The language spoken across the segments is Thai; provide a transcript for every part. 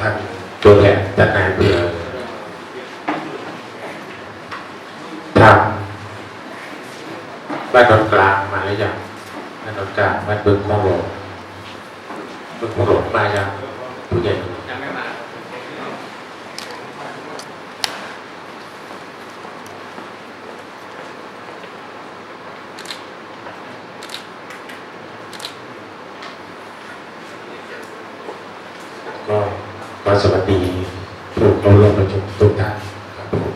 ทางตัวแทนจากนายเบื่อทำบ้านตอนกลางมาหรือยังบ้านตอนกลางบ้านเบื้องมองหลวงเบื้องมองหลวงมายังผู้ใหญ่ ยังไม่มา ก็ก็ สวัสดีผู้เข้าร่วมประชุมทุกท่านครับผม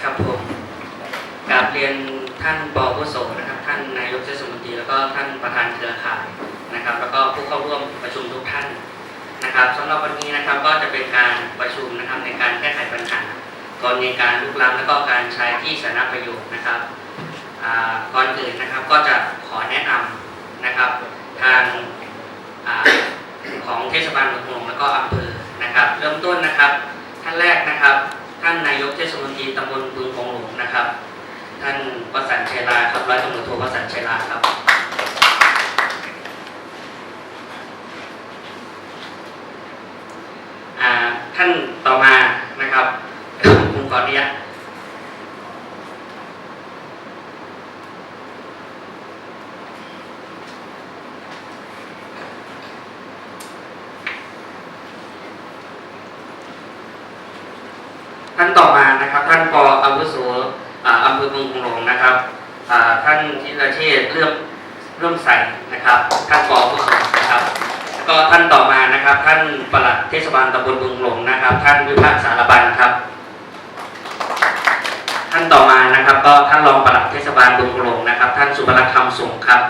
ครับผมกราบเรียนท่านปวุโสนะครับ ท่านนายกเทศมนตรีแล้วก็ท่านประธานเครือข่ายนะครับ แล้วก็ผู้เข้าร่วมประชุมทุกท่านนะครับสำหรับวันนี้นะครับก็จะเป็นการประชุมนะครับในการแก้ไขปัญหากรณีการลุกล้ำแล้วก็การใช้ที่สาธารณประโยชน์นะครับ ก่อนอื่นนะครับก็จะขอแนะนำนะครับทางอของเทศบาลเมืองหงส์แล้วก็อำเภอนะครับ เริ่มต้นนะครับ ท่านแรกนะครับ ท่านนายกเทศมนตรีตำบลบึงคงหลวงนะครับ ท่านประสันชัยลาครับร้อยตำรวจโทประสันชัยลาครับท่านต่อมานะครับผมขออนุญาต ท่านต่อมานะครับ ท่านปออาวุโสอ่าอำเภอเมืองคงหลงนะครับอ่าท่านธีรเชษเริ่อมเริ่อมใส่นะครับ ท่านปออาวุโสนะครับก็ท่านต่อมานะครับ ท่านปลัดเทศบาลตำบลบึงหลงนะครับ ท่านวิภาคสารบันครับ ท่านต่อมานะครับ ก็ท่านรองปลัดเทศบาลบึงหลงนะครับ ท่านสุภลักษ์คำสงครับ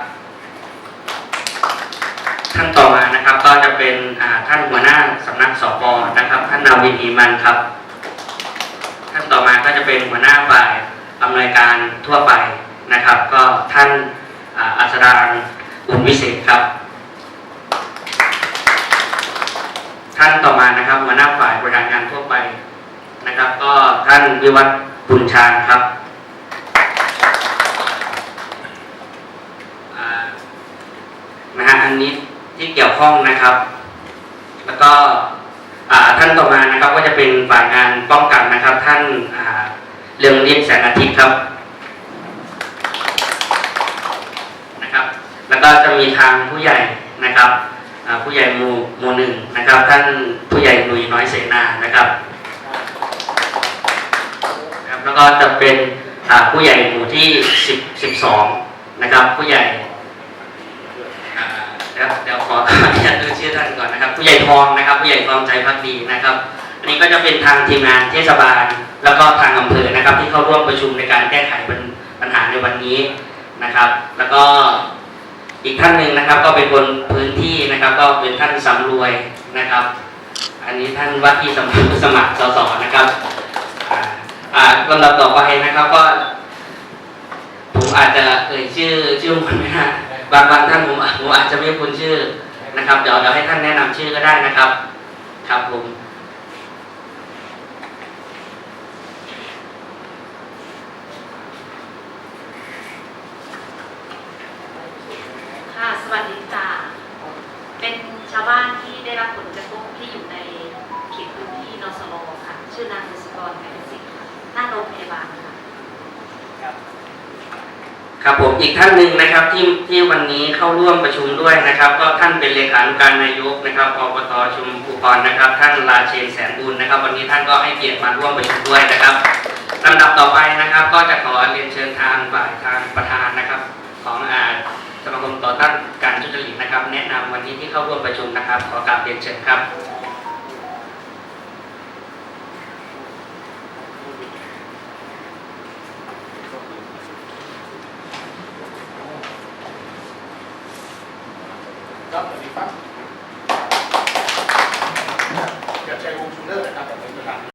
ท่านต่อมานะครับก็จะเป็นอ่าท่านหัวหน้าสำนักสปนะครับ ท่านนาวินอีมันครับ จะเป็นหัวหน้าฝ่ายอำนวยการทั่วไปนะครับ ก็ท่านอัศดางอุ่นวิเศษครับ ท่านต่อมานะครับหัวหน้าฝ่ายบริการงานทั่วไปนะครับ ก็ท่านวิวัฒน์บุญชาญครับนะฮะอันนี้ที่เกี่ยวข้องนะครับ แล้วก็ท่านต่อมานะครับก็จะเป็นฝ่ายงานป้องกันนะครับ ท่านา เรื่องฤทธิ์แสงอาทิตย์ครับนะครับ แล้วก็จะมีทางผู้ใหญ่นะครับผู้ใหญ่หมู่หมู่หนึ่งนะครับ ท่านผู้ใหญ่หนุ่ยน้อยเสนานะครับครับ แล้วก็จะเป็นผู้ใหญ่หมู่ที่สิบสิบสองนะครับ ผู้ใหญ่เดี๋ยวเดี๋ยวขอขออนุญาตดูชื่อท่านก่อนนะครับ ผู้ใหญ่ทองนะครับ ผู้ใหญ่ทองใจพักดีนะครับ อันนี้ก็จะเป็นทางทีมงานเทศบาล แล้วก็ทางอำเภอนะครับที่เข้าร่วมประชุมในการแก้ไขปัญหาในวันนี้นะครับ แล้วก็อีกท่านหนึ่งนะครับ ก็เป็นคนพื้นที่นะครับ ก็เป็นท่านสำรวยนะครับ อันนี้ท่านว่าที่สมัครสมัครสสนะครับอ่าลำดับต่อไปนะครับก็ผมอาจจะเอ่ยชื่อชื่อคนไม่ได้บางบางท่านผมผมอาจจะไม่คุ้นชื่อนะครับ เดี๋ยวเดี๋ยวให้ท่านแนะนำชื่อก็ได้นะครับ ครับผม ค่ะ สวัสดีค่ะ เป็นชาวบ้านที่ได้รับผลกระทบที่อยู่ในเขตพื้นที่นสโลค่ะ ชื่อนางบุษกรแมนสิกค่ะ หน้าโรงพยาบาลค่ะ ครับผม อีกท่านหนึ่งนะครับที่ที่วันนี้เข้าร่วมประชุมด้วยนะครับ ก็ท่านเป็นเลขานุการนายกนะครับอบตชุมภูพรนะครับ ท่านราเชนแสนบุญนะครับ วันนี้ท่านก็ให้เกียรติมาร่วมประชุมด้วยนะครับลำดับต่อไปนะครับ ก็จะขอเรียนเชิญทางฝ่ายทางประธานนะครับ ของอาสมาคมต่อต้านการทุจริตนะครับ แนะนำวันนี้ที่เข้าร่วมประชุมนะครับ ขอกราบเรียนเชิญครับ ครับสวัสดีครับอยากใช้วงชูเลอร์นะครับ